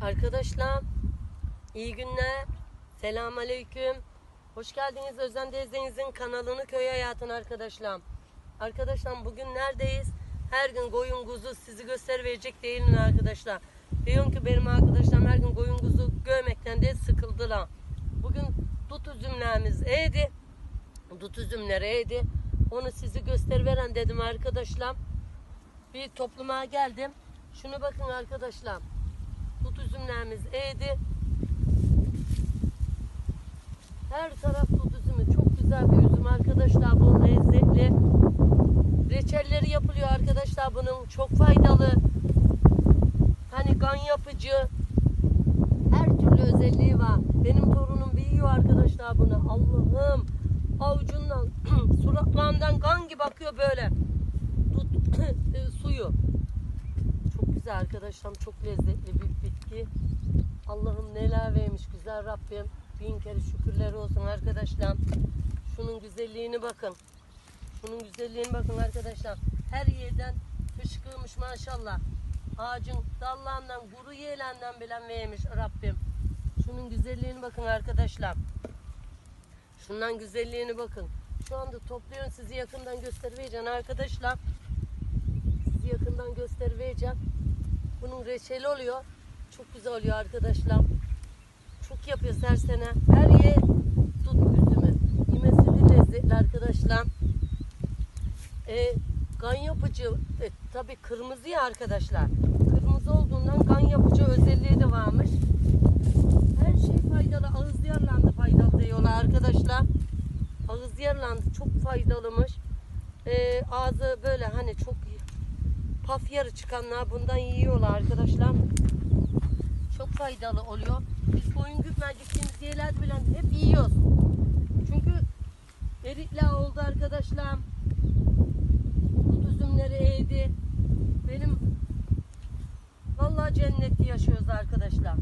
Arkadaşlar iyi günler. Selam aleyküm. Hoş geldiniz Özlem teyzenizin kanalını köy hayatın arkadaşlar. Arkadaşlar bugün neredeyiz? Her gün koyun kuzu sizi göstermeyecek değil mi arkadaşlar? Diyorum ki benim arkadaşlarım her gün koyun kuzu görmekten de sıkıldılar. Bugün dut üzümlerimiz eğdi. Dut üzümleri eğdi. Onu sizi gösterveren dedim arkadaşlar. Bir topluma geldim. Şunu bakın arkadaşlar. Dut üzümlerimiz eğdi. Her taraf dut üzümü. Çok güzel bir üzüm arkadaşlar. Bu lezzetli. Reçelleri yapılıyor arkadaşlar bunun. Çok faydalı. Hani kan yapıcı. Her türlü özelliği var. Benim torunum bir yiyor arkadaşlar bunu. Allah'ım. Avucundan, suratlarından kan gibi akıyor böyle. Dut e, suyu. Çok güzel arkadaşlar. Çok lezzetli bir bitki. Allah'ım neler vermiş güzel Rabbim. Bin kere şükürler olsun arkadaşlar. Şunun güzelliğini bakın. Şunun güzelliğine bakın arkadaşlar. Her yerden fışkırmış maşallah. Ağacın dallarından, kuru yelenden bilen vermiş Rabbim. Şunun güzelliğine bakın arkadaşlar. Şundan güzelliğine bakın. Şu anda topluyorum sizi yakından göstermeyeceğim arkadaşlar. Sizi yakından göstermeyeceğim. Bunun reçeli oluyor. Çok güzel oluyor arkadaşlar. Çok yapıyoruz her sene. Her yer dut üzümü. Yemesi lezzetli arkadaşlar. E, kan yapıcı, e, tabii kırmızı ya arkadaşlar. Kırmızı olduğundan kan yapıcı özelliği de varmış. Her şey faydalı. Ağız yarlandı faydalı diyorlar arkadaşlar. Ağız yarlandı çok faydalımış. E, ağzı böyle hani çok paf yarı çıkanlar bundan yiyorlar arkadaşlar. Faydalı oluyor. Biz koyun gütmen gittiğimiz yerlerde bile hep yiyoruz. Çünkü erikler oldu arkadaşlar. Dut üzümleri eğdi. Benim vallahi cennette yaşıyoruz arkadaşlar.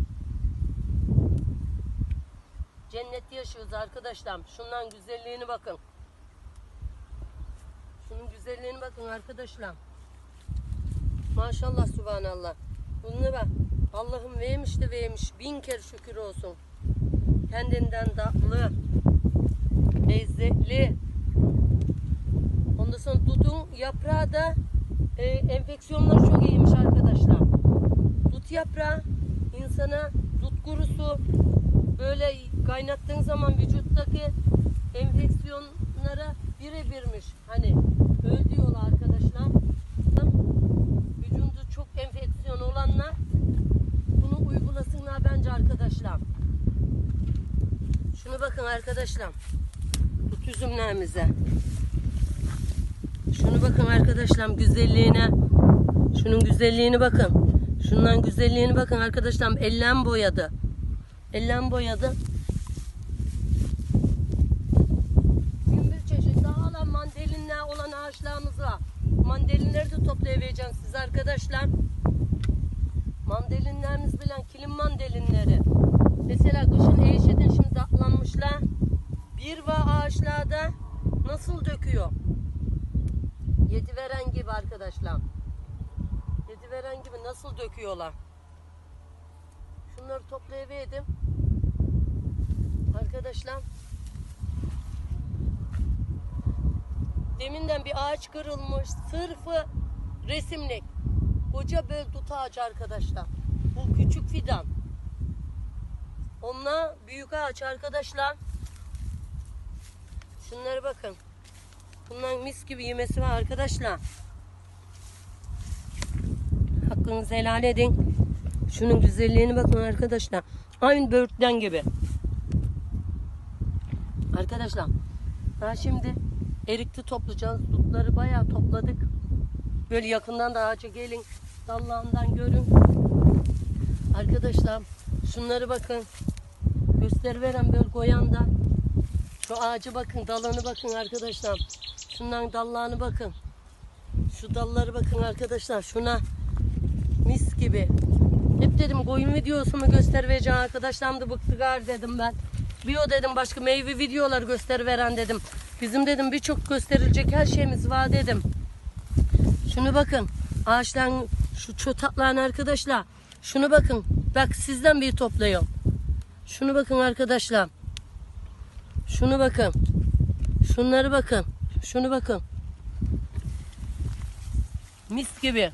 Cennette yaşıyoruz arkadaşlar. Şundan güzelliğini bakın. Şunun güzelliğine bakın arkadaşlar. Maşallah subhanallah. Bununla bak. Allah'ım vermiş de vermiş. Bin kere şükür olsun. Kendinden tatlı. Lezzetli. Ondan sonra dutun yaprağı da e, enfeksiyonları çok iyiymiş arkadaşlar. Dut yaprağı insana dut kurusu böyle kaynattığın zaman vücuttaki enfeksiyonlara birebirmiş. Hani öyle diyorlar arkadaşlar. Vücudu çok enfeksiyon olanlar bunu uygulasınlar bence arkadaşlar. Şunu bakın arkadaşlar. Tut üzümlerimize. Şunu bakın arkadaşlar güzelliğine. Şunun güzelliğini bakın. Şundan güzelliğini bakın arkadaşlar. Ellen boyadı. Ellen boyadı. Mandalinler olan ağaçlarımız var. Mandalinleri de toplayabileceğim siz arkadaşlar. Mandalinlerimiz bilen kilim mandalinleri. Mesela kışın eğişedin şimdi atlanmışlar. Bir var ağaçlarda nasıl döküyor? Yedi veren gibi arkadaşlar. Yedi veren gibi nasıl döküyorlar? Şunları toplayabildim. Arkadaşlar. Deminden bir ağaç kırılmış. Sırfı resimlik. Koca böl dut ağacı arkadaşlar. Bu küçük fidan. Onlar büyük ağaç arkadaşlar. Şunlara bakın. Bundan mis gibi yemesi var arkadaşlar. Hakkınızı helal edin. Şunun güzelliğine bakın arkadaşlar. Aynı böğürtlen gibi. Arkadaşlar. Ha şimdi erikli toplayacağız. Dutları bayağı topladık. Böyle yakından da ağaca gelin. Dallağından görün. Arkadaşlar şunları bakın. Göster veren böyle koyanda. Şu ağacı bakın, dalını bakın arkadaşlar. Şundan dallarını bakın. Şu dalları bakın arkadaşlar. Şuna mis gibi. Hep dedim koyun videosunu göstereceğim arkadaşlarım da bıktı gar dedim ben. Bir o dedim başka meyve videolar gösteriveren dedim. Bizim dedim birçok gösterilecek her şeyimiz var dedim. Şunu bakın. Ağaçların şu çotaklarını arkadaşlar. Şunu bakın. Bak sizden bir topluyorum. Şunu bakın arkadaşlar. Şunu bakın. Şunları bakın. Şunu bakın. Mis gibi.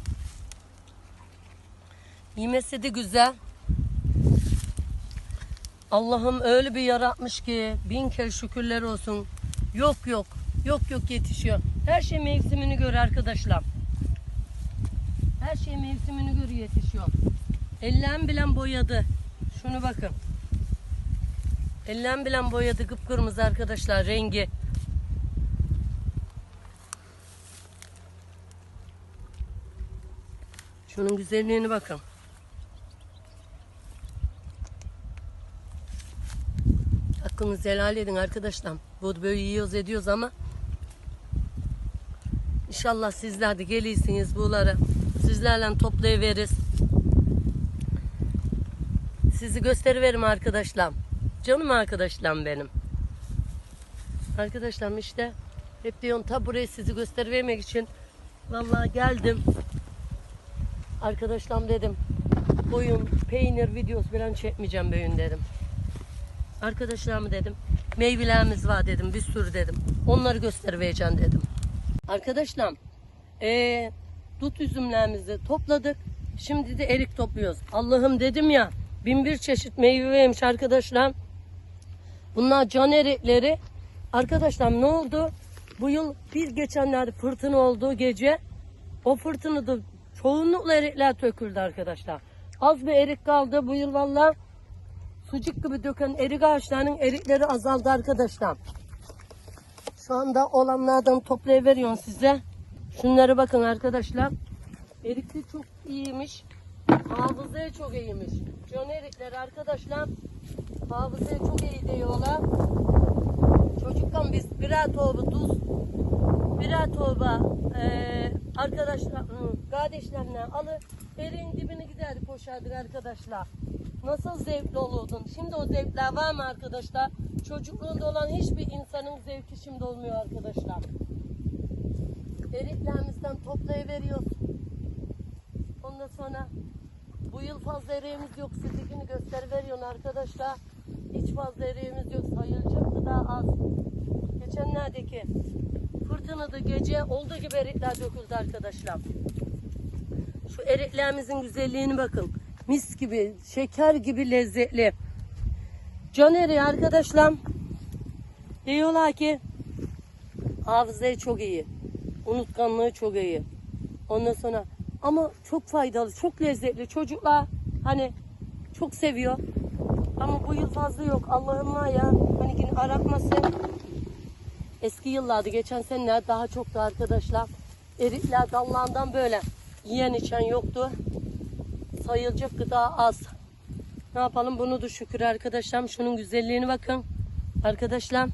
Yemesi de güzel. Allah'ım öyle bir yaratmış ki bin kere şükürler olsun. Yok yok. Yok yok yetişiyor. Her şey mevsimini gör arkadaşlar. Her şey mevsimini gör yetişiyor. Ellen bilen boyadı. Şunu bakın. Ellen bilen boyadı kıpkırmızı arkadaşlar rengi. Şunun güzelliğine bakın. Hakkınızı helal edin arkadaşlar. Bu böyle yiyoruz ediyoruz ama İnşallah sizler de gelirsiniz buralara. Sizlerle toplayıveririz. Sizi gösteriverim arkadaşlar. Canım arkadaşlarım benim. Arkadaşlarım işte hep diyorum ta buraya sizi göstermek için vallahi geldim. Arkadaşlarım dedim koyun, peynir videosu falan çekmeyeceğim bugün dedim. Arkadaşlarıma dedim meyvelerimiz var dedim bir sürü dedim. Onları göstereceğim dedim. Arkadaşlar eee dut üzümlerimizi topladık. Şimdi de erik topluyoruz. Allah'ım dedim ya bin bir çeşit meyve vermiş arkadaşlar. Bunlar can erikleri. Arkadaşlar ne oldu? Bu yıl bir geçenlerde fırtına olduğu gece o fırtınada çoğunlukla erikler döküldü arkadaşlar. Az bir erik kaldı bu yıl valla sucuk gibi döken erik ağaçlarının erikleri azaldı arkadaşlar. Şu anda olanlardan toplayıveriyorum size. Şunlara bakın arkadaşlar. Erikli çok iyiymiş. Hafızaya çok iyiymiş. Can erikleri arkadaşlar. Hafızaya çok iyi diyorlar. Çocukken biz birer torba tuz, birer torba eee arkadaşlar, hı, kardeşlerine alır, eriğin dibine giderdik koşardık arkadaşlar. Nasıl zevkli olurdun? Şimdi o zevkler var mı arkadaşlar? Çocukluğunda olan hiçbir insanın zevki şimdi olmuyor arkadaşlar. Eriklerimizden toplayıveriyoruz. Ondan sonra bu yıl fazla eriğimiz yok. Sizdekini gösteriveriyorsun arkadaşlar. Hiç fazla eriğimiz yok. Sayılacak daha az. Geçenlerdeki fırtınada gece olduğu gibi erikler döküldü arkadaşlar. Şu eriklerimizin güzelliğini bakın. Mis gibi, şeker gibi lezzetli. Can eriği arkadaşlar diyorlar ki hafızayı çok iyi. Unutkanlığı çok iyi. Ondan sonra ama çok faydalı, çok lezzetli. Çocuklar hani çok seviyor. Ama bu yıl fazla yok. Allah'ım var ya hani yine aratması. Eski yıllarda geçen seneler daha çoktu arkadaşlar. Erikler dallarından böyle yiyen içen yoktu. Sayılacak gıda az. Ne yapalım bunu da şükür arkadaşlar. Şunun güzelliğini bakın. Arkadaşlar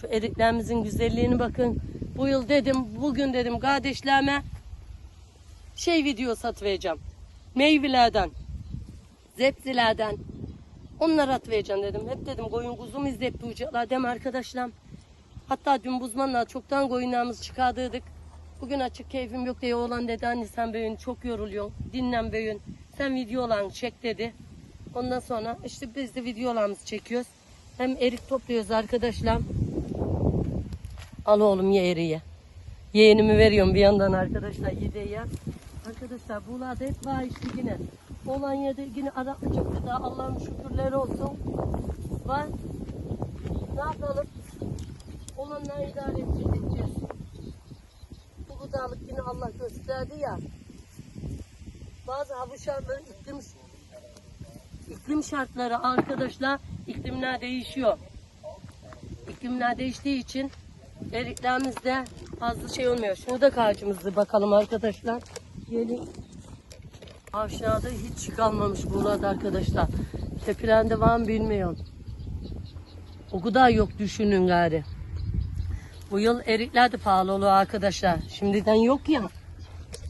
şu eriklerimizin güzelliğini bakın. Bu yıl dedim bugün dedim kardeşlerime şey video satıvereceğim. Meyvelerden, zepsilerden onları atvereceğim dedim. Hep dedim koyun kuzumu izleyip duyacaklar mi arkadaşlar? Hatta dün buzmanla çoktan koyunlarımızı çıkardıydık. Bugün açık keyfim yok diye oğlan dedi anne sen bugün çok yoruluyorsun. Dinlen bugün. Sen videolarını çek dedi. Ondan sonra işte biz de videolarımızı çekiyoruz. Hem erik topluyoruz arkadaşlar. Al oğlum ye eriği. Yeğenimi veriyorum bir yandan arkadaşlar yediye. Arkadaşlar buralarda hep var işte yine. Olan yedi yine aratmayacak gıda Allah'ım şükürler olsun. Var. Ne yapalım? Olanla idare edeceğiz. Bu gıdalık yine Allah gösterdi ya. Bazı hava şartları iklim iklim şartları arkadaşlar iklimler değişiyor. İklimler değiştiği için eriklerimizde fazla şey olmuyor. Şunu da ağacımızı bakalım arkadaşlar. Gelin. Aşağıda hiç kalmamış burada arkadaşlar. Tepelerde var mı bilmiyorum. O kadar yok düşünün gari. Bu yıl erikler de pahalı oluyor arkadaşlar. Şimdiden yok ya.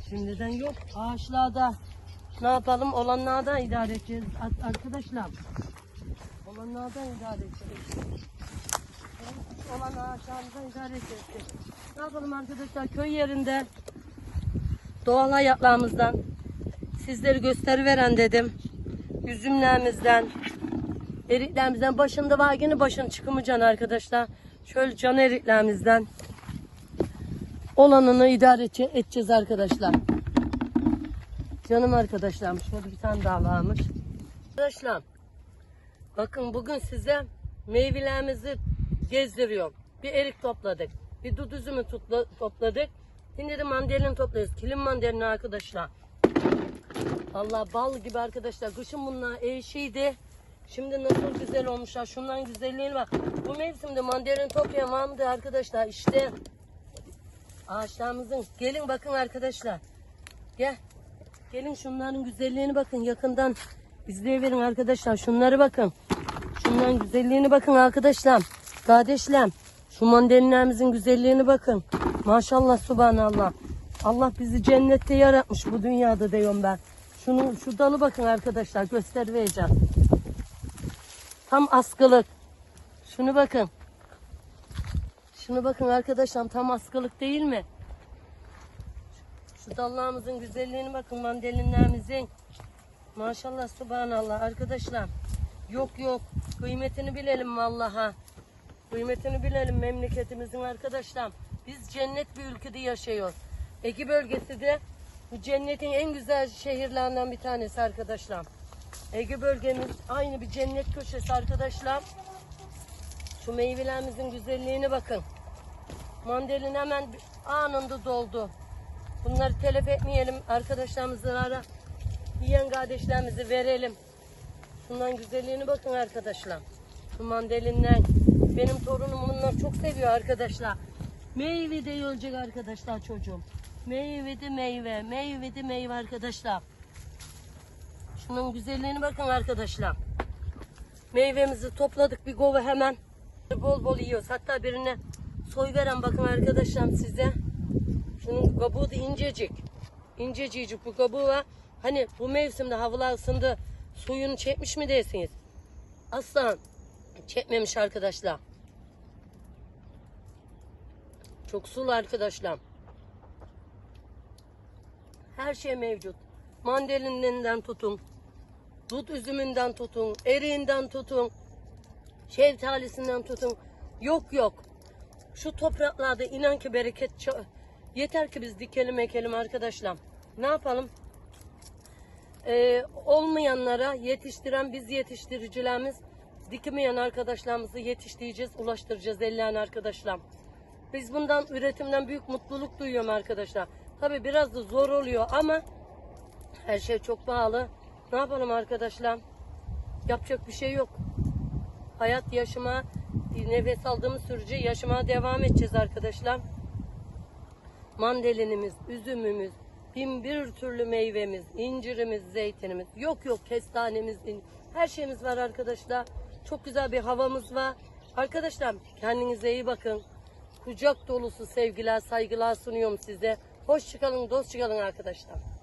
Şimdiden yok. Ağaçlarda ne yapalım? Olanlardan idare edeceğiz ar- arkadaşlar. Olanlardan idare edeceğiz. Olan ağaçlardan idare edeceğiz. Ne yapalım arkadaşlar? Köy yerinde doğal hayatlarımızdan sizleri gösteriveren dedim. Üzümlerimizden, eriklerimizden başında var yine başın çıkımı arkadaşlar. Şöyle can eriklerimizden olanını idare edece- edeceğiz arkadaşlar. Canım arkadaşlarım şurada bir tane daha varmış. Arkadaşlar bakın bugün size meyvelerimizi gezdiriyorum. Bir erik topladık. Bir dut üzümü topladık. Şimdi de mandalina topluyoruz. Kilim mandalina arkadaşlar. Allah bal gibi arkadaşlar. Kışın bunlar eşiydi. Şimdi nasıl güzel olmuşlar. Şundan güzelliğine bak. Bu mevsimde mandalina toplayan var mıydı arkadaşlar? İşte ağaçlarımızın. Gelin bakın arkadaşlar. Gel. Gelin şunların güzelliğini bakın yakından izleyiverin arkadaşlar. Şunları bakın. Şunların güzelliğini bakın arkadaşlar. Kardeşlerim. Şu mandalinlerimizin güzelliğini bakın. Maşallah subhanallah. Allah bizi cennette yaratmış bu dünyada diyorum ben. Şunu, şu dalı bakın arkadaşlar göstereceğim. Tam askılık. Şunu bakın. Şunu bakın arkadaşlar tam askılık değil mi? Şu dallarımızın güzelliğini bakın mandalinlerimizin. Maşallah subhanallah arkadaşlar. Yok yok kıymetini bilelim vallaha. Kıymetini bilelim memleketimizin arkadaşlar. Biz cennet bir ülkede yaşıyoruz. Ege bölgesi de bu cennetin en güzel şehirlerinden bir tanesi arkadaşlar. Ege bölgemiz aynı bir cennet köşesi arkadaşlar. Şu meyvelerimizin güzelliğine bakın. Mandalin hemen anında doldu. Bunları telef etmeyelim. Arkadaşlarımızı ara. Yiyen kardeşlerimizi verelim. Şundan güzelliğine bakın arkadaşlar. Şu mandalinden. Benim torunum bunları çok seviyor arkadaşlar. Meyve de ölecek arkadaşlar çocuğum. Meyve de meyve. Meyve de meyve arkadaşlar. Şunun güzelliğine bakın arkadaşlar. Meyvemizi topladık bir kova hemen. Bol bol yiyoruz. Hatta birine soy veren bakın arkadaşlar size. Şunun kabuğu da incecik. İncecik bu kabuğu var. Hani bu mevsimde havalar ısındı. Suyunu çekmiş mi dersiniz? Asla çekmemiş arkadaşlar. Çok sulu arkadaşlar. Her şey mevcut. Mandalininden tutun. Dut üzümünden tutun. Eriğinden tutun. Şeftalisinden tutun. Yok yok. Şu topraklarda inan ki bereket yeter ki biz dikelim ekelim arkadaşlar. Ne yapalım? Ee, olmayanlara yetiştiren biz yetiştiricilerimiz dikemeyen arkadaşlarımızı yetiştireceğiz, ulaştıracağız elleyen arkadaşlar. Biz bundan üretimden büyük mutluluk duyuyorum arkadaşlar. Tabi biraz da zor oluyor ama her şey çok pahalı. Ne yapalım arkadaşlar? Yapacak bir şey yok. Hayat yaşama, nefes aldığımız sürece yaşamaya devam edeceğiz arkadaşlar. Mandalinimiz, üzümümüz, bin bir türlü meyvemiz, incirimiz, zeytinimiz, yok yok kestanemiz, her şeyimiz var arkadaşlar. Çok güzel bir havamız var. Arkadaşlar kendinize iyi bakın. Kucak dolusu sevgiler, saygılar sunuyorum size. Hoşçakalın, dostçakalın arkadaşlar.